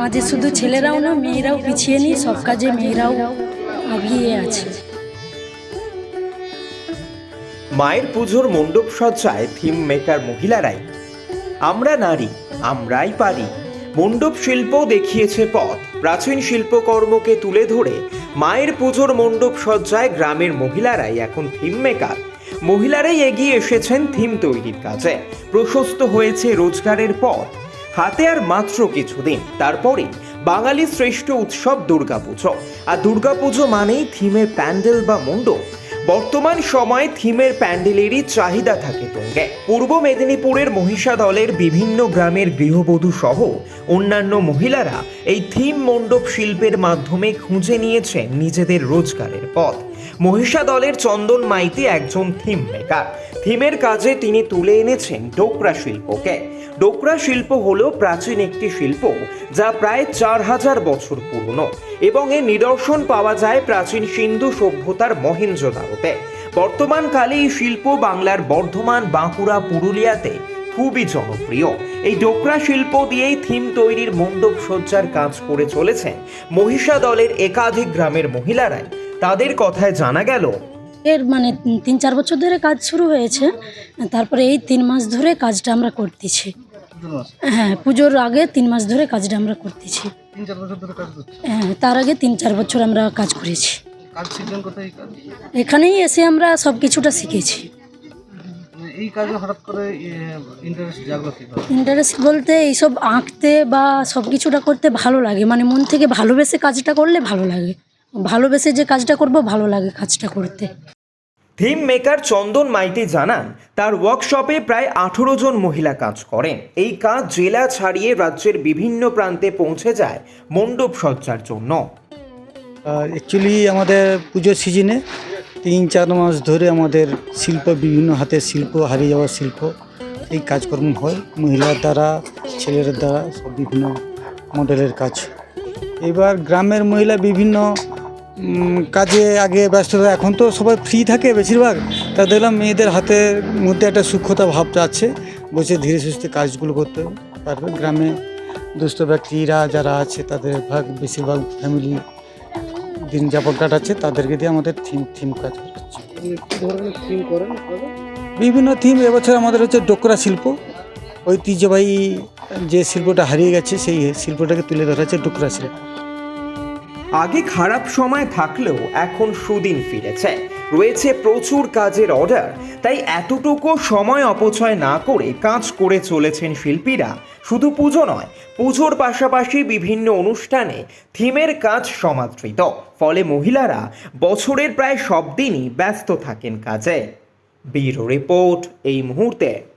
মাঝে শুধু ছেলেরাও না, মেয়েরাও পিছিয়ে নেই, সব কাজে মেয়েরাও এগিয়ে আছে। মায়ের পুজোর মণ্ডপ সজ্জায় থিম মেকার মহিলারাই, আমরা নারী, আমরাই পারি। মণ্ডপ শিল্প দেখিয়েছে পথ। প্রাচীন শিল্পকর্মকে তুলে ধরে মায়ের পুজোর মণ্ডপ সজ্জায় গ্রামের মহিলারাই এখন থিম মেকার মহিলারাই এগিয়ে এসেছেন থিম তৈরির কাজে। প্রশস্ত হয়েছে রোজগারের পথ। হাতে আর মাত্র কিছুদিন তারপরে বাঙালি শ্রেষ্ঠ উৎসব দুর্গাপুজো। আর দুর্গাপুজো মানেই থিমের প্যান্ডেল বা মণ্ডপ। বর্তমান সময়ে থিমের প্যান্ডেলেরই চাহিদা থাকে তুঙ্গে। পূর্ব মেদিনীপুরের মহিষা দলের বিভিন্ন গ্রামের গৃহবধূ সহ অন্যান্য মহিলারা এই থিম মণ্ডপ শিল্পের মাধ্যমে খুঁজে নিয়েছেন নিজেদের রোজগারের পথ। মহিষা দলের চন্দন মাইতি একজন থিম মেকার। থিমের কাজে তিনি তুলে এনেছেন ডোকরা শিল্পকে ডোকরা শিল্প হলো প্রাচীন একটি শিল্প যা প্রায় চার হাজার বছর পুরনো এবং এর নিদর্শন পাওয়া যায় প্রাচীন সিন্ধু সভ্যতার মহেন্দ্র মহেঞ্জোদারোতে বর্তমানকালে এই শিল্প বাংলার বর্ধমান, বাঁকুড়া, পুরুলিয়াতে খুবই জনপ্রিয়। এই ডোকরা শিল্প দিয়েই থিম তৈরির মণ্ডপ সজ্জার কাজ করে চলেছেন মহিষা দলের একাধিক গ্রামের মহিলারাই। তাদের কথায় জানা গেল এর মানে তিন চার বছর ধরে কাজ শুরু হয়েছে। তারপরে এই তিন মাস ধরে কাজটা আমরা করতেছি। হ্যাঁ পুজোর আগে তিন মাস ধরে কাজটা আমরা করতেছি। হ্যাঁ তার আগে তিন চার বছর আমরা কাজ করেছি। এখানেই এসে আমরা সব কিছুটা শিখেছি। মানে এই কাজে হঠাৎ করে ইন্টারেস্ট জাগলো ইন্টারেস্ট বলতে এইসব আঁকতে বা সব কিছুটা করতে ভালো লাগে। মানে মন থেকে ভালোবেসে কাজটা করলে ভালো লাগে। ভালোবেসে যে কাজটা করব ভালো লাগে কাজটা করতে। থিম মেকার চন্দন মাইতি জানান তার ওয়ার্কশপে প্রায় আঠেরো জন মহিলা কাজ করেন। এই কাজ জেলা ছাড়িয়ে রাজ্যের বিভিন্ন প্রান্তে পৌঁছে যায় মণ্ডপ সজ্জার জন্য। অ্যাকচুয়ালি আমাদের পুজোর সিজনে তিন চার মাস ধরে আমাদের শিল্প বিভিন্ন হাতের শিল্প হারিয়ে যাওয়ার শিল্প এই কাজকর্ম হয়। মহিলার দ্বারা ছেলের দ্বারা সব বিভিন্ন মডেলের কাজ। এবার গ্রামের মহিলা বিভিন্ন কাজে আগে ব্যস্ত থাকে এখন তো সবাই ফ্রি থাকে বেশিরভাগ। তা দেখলাম মেয়েদের হাতের মধ্যে একটা সূক্ষ্মতা ভাবটা আছে বসে ধীরে সুস্থে কাজগুলো করতে পারবে। গ্রামে দুস্থ ব্যক্তিরা যারা আছে তাদের ভাগ বেশিরভাগ ফ্যামিলি দিন যাপন কাটাচ্ছে তাদেরকে দিয়ে আমাদের থিম থিম কাজ করছে। থিম বিভিন্ন থিম এবছর আমাদের হচ্ছে ডোকরা শিল্প। ঐতিহ্যবাহী যে শিল্পটা হারিয়ে গেছে সেই শিল্পটাকে তুলে ধরা হচ্ছে ডোকরা শিল্প। আগে খারাপ সময় থাকলেও এখন সুদিন ফিরেছে। রয়েছে প্রচুর কাজের অর্ডার তাই এতটুকু সময় অপচয় না করে কাজ করে চলেছেন শিল্পীরা। শুধু পুজো নয়, পুজোর পাশাপাশি বিভিন্ন অনুষ্ঠানে থিমের কাজ সমাদৃত, ফলে মহিলারা বছরের প্রায় সব দিনই ব্যস্ত থাকেন কাজে। ব্যুরো রিপোর্ট এই মুহূর্তে।